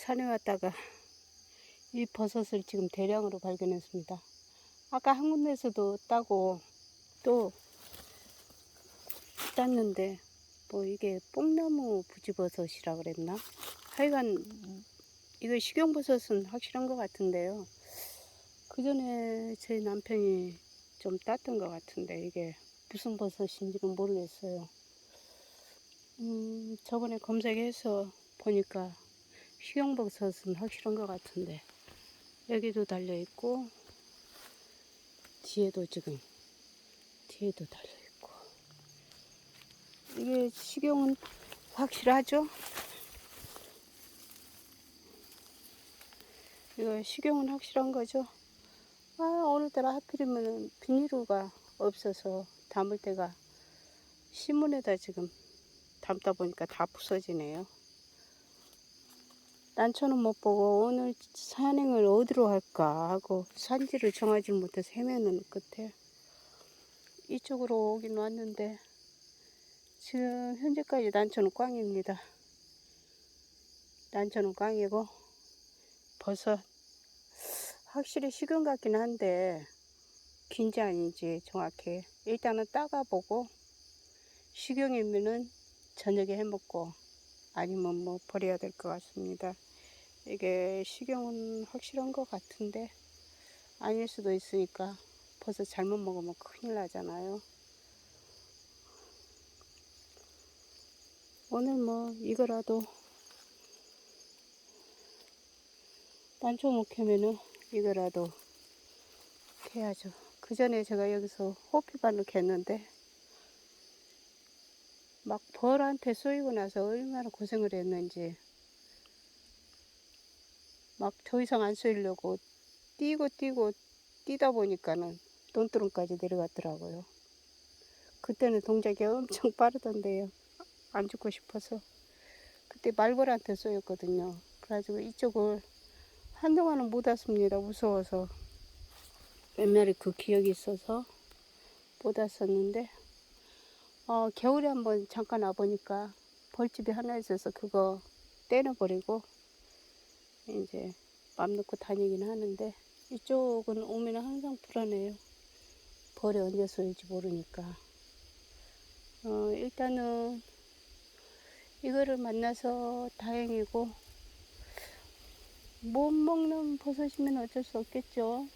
산에 왔다가 이 버섯을 지금 대량으로 발견했습니다. 아까 한 군데에서도 따고 또 땄는데 뭐 이게 뽕나무 부지버섯이라 그랬나? 하여간 이거 식용버섯은 확실한 것 같은데요. 그 전에 저희 남편이 좀 땄던 것 같은데 이게 무슨 버섯인지는 모르겠어요. 음, 저번에 검색해서 보니까 식용버섯은 확실한 것 같은데 여기도 달려 있고 뒤에도 지금 뒤에도 달려 있고 이게 식용은 확실하죠? 이거 식용은 확실한 거죠? 아 오늘따라 하필이면 비닐루가 없어서 담을 때가 신문에다 지금 담다 보니까 다 부서지네요. 난초는 못 보고 오늘 산행을 어디로 할까 하고 산지를 정하지 못해서 헤매는 끝에 이쪽으로 오긴 왔는데 지금 현재까지 난초는 꽝입니다. 난초는 꽝이고 버섯 확실히 식은 같긴 한데 긴지 아닌지 정확히 일단은 따가보고 식용이면은 저녁에 해먹고 아니면 뭐 버려야 될 것 같습니다. 이게 식용은 확실한 것 같은데 아닐 수도 있으니까 버섯 잘못 먹으면 큰일 나잖아요. 오늘 뭐 이거라도 못 캐면은 이거라도 캐야죠. 그 전에 제가 여기서 호피반을 캤는데 막 벌한테 쏘이고 나서 얼마나 고생을 했는지 막 더 이상 안 쏘이려고 뛰고 뛰고 뛰다 보니까는 돈두름까지 내려갔더라고요. 그때는 동작이 엄청 빠르던데요. 안 죽고 싶어서. 그때 말벌한테 쏘였거든요. 그래가지고 이쪽을 한동안은 못 왔습니다. 무서워서. 옛날에 그 기억이 있어서 못 왔었는데 어, 겨울에 한번 잠깐 와보니까 벌집이 하나 있어서 그거 떼어버리고 이제 맘 놓고 다니긴 하는데 이쪽은 오면 항상 불안해요. 벌이 언제 쏠지 모르니까. 어, 일단은 이거를 만나서 다행이고 못 먹는 버섯이면 어쩔 수 없겠죠.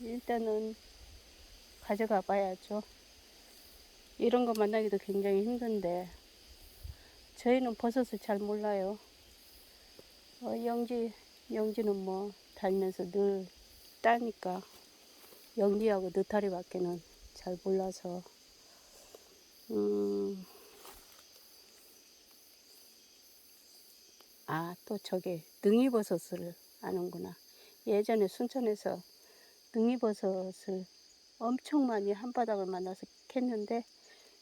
일단은 가져가 봐야죠. 이런 거 만나기도 굉장히 힘든데 저희는 버섯을 잘 몰라요. 어, 영지 영지는 뭐 다니면서 늘 따니까 영지하고 느타리 밖에는 잘 몰라서 음, 아 또 저게 능이버섯을 아는구나. 예전에 순천에서 능이버섯을 엄청 많이 한 바닥을 만나서 캤는데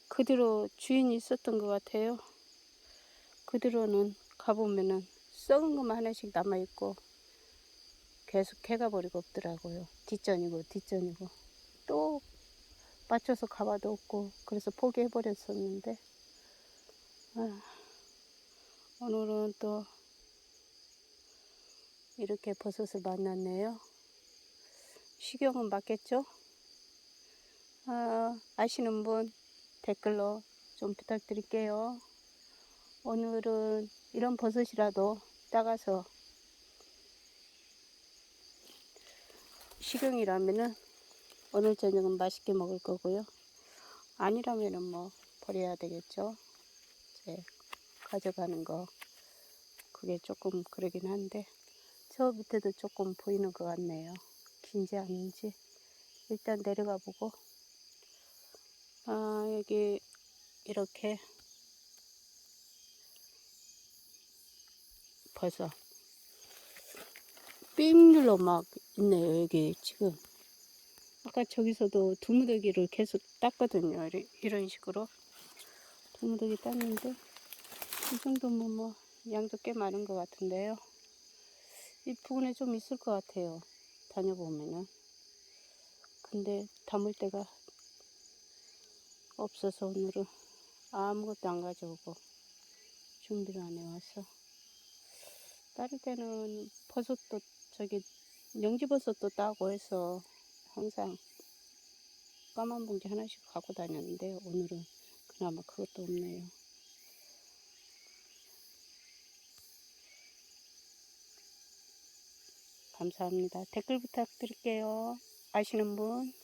그 뒤로 주인이 있었던 것 같아요. 그 뒤로는 가보면은 썩은 것만 하나씩 남아있고 계속 캐가 버리고 없더라고요. 뒷전이고 뒷전이고 또 맞춰서 가봐도 없고 그래서 포기해버렸었는데 아, 오늘은 또 이렇게 버섯을 만났네요. 식용은 맞겠죠? 아, 아시는 분 댓글로 좀 부탁드릴게요. 오늘은 이런 버섯이라도 따가서 식용이라면은 오늘 저녁은 맛있게 먹을 거고요. 아니라면은 뭐 버려야 되겠죠. 이제 가져가는 거 그게 조금 그러긴 한데 저 밑에도 조금 보이는 것 같네요. 긴지 아닌지 일단 내려가 보고 아 여기 이렇게 벌써 삥 눌러 막 있네요 여기 지금. 아까 저기서도 두무더기를 계속 땄거든요 이런 식으로. 두무더기 땄는데 이 정도면 뭐 양도 꽤 많은 것 같은데요. 이 부분에 좀 있을 것 같아요 다녀보면은. 근데 담을 데가 없어서 오늘은 아무것도 안 가져오고 준비를 안 해와서 다른 때는 버섯도 저기 영지버섯도 따고 해서 항상 까만 봉지 하나씩 갖고 다녔는데 오늘은 그나마 그것도 없네요. 감사합니다. 댓글 부탁드릴게요. 아시는 분.